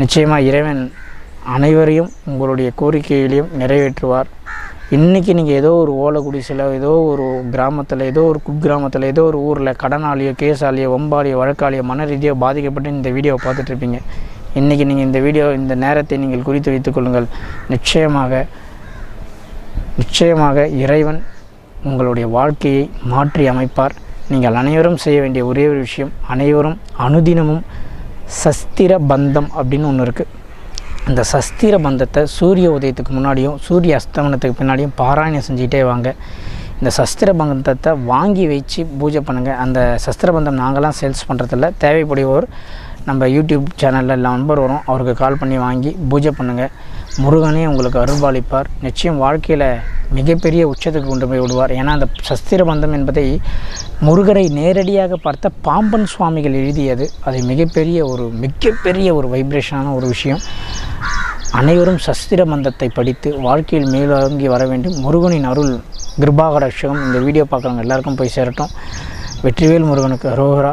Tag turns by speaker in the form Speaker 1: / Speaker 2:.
Speaker 1: நிச்சயமாக இறைவன் அனைவரையும் உங்களுடைய கோரிக்கைகளையும் நிறைவேற்றுவார். இன்றைக்கி நீங்கள் ஏதோ ஒரு ஓலை குடிசையில் ஏதோ ஒரு கிராமத்தில் ஏதோ ஒரு குக்கிராமத்தில் ஏதோ ஒரு ஊரில் கடனாளியோ கேஸாலியோ வம்பாலியோ வழக்காளியோ மன ரீதியோ பாதிக்கப்பட்டு இந்த வீடியோவை பார்த்துட்ருப்பீங்க. இன்றைக்கி நீங்கள் இந்த வீடியோ இந்த நேரத்தை நீங்கள் குறித்து வைத்துக் கொள்ளுங்கள். நிச்சயமாக நிச்சயமாக இறைவன் உங்களுடைய வாழ்க்கையை மாற்றி அமைப்பார். நீங்கள் அனைவரும் செய்ய வேண்டிய ஒரே ஒரு விஷயம் அனைவரும் அனுதினமும் சஸ்திர பந்தம் அப்படின்னு ஒன்று இருக்குது அந்த சஸ்திர பந்தத்தை சூரிய உதயத்துக்கு முன்னாடியும் சூரிய அஸ்தமனத்துக்கு பின்னாடியும் பாராயணம் செஞ்சுக்கிட்டே வாங்க. இந்த சஸ்திர பந்தத்தை வாங்கி வச்சு பூஜை பண்ணுங்கள் அந்த சஸ்திர பந்தம் நாங்களாம் சேல்ஸ் பண்ணுறதில்ல தேவைப்படுவோர் நம்ம யூடியூப் சேனலில் நம்பர் வரும். அவருக்கு கால் பண்ணி வாங்கி பூஜை பண்ணுங்கள் முருகனே உங்களுக்கு அருள்பாலிப்பார். நிச்சயம் வாழ்க்கையில் மிகப்பெரிய உச்சத்துக்கு கொண்டு போய் விடுவார். ஏன்னா அந்த சஸ்திர பந்தம் என்பதை முருகரை நேரடியாக பார்த்த பாம்பன் சுவாமிகள் எழுதியது. அது மிகப்பெரிய ஒரு மிகப்பெரிய ஒரு வைப்ரேஷனான ஒரு விஷயம். அனைவரும் சஸ்திர மந்தத்தை படித்து வாழ்க்கையில் மேலோங்கி வர வேண்டும். முருகனின் அருள் கிருபாகரட்சகம் இந்த வீடியோ பார்க்குறவங்க எல்லாருக்கும் போய் சேரட்டும். வெற்றிவேல் முருகனுக்கு அரோகரா.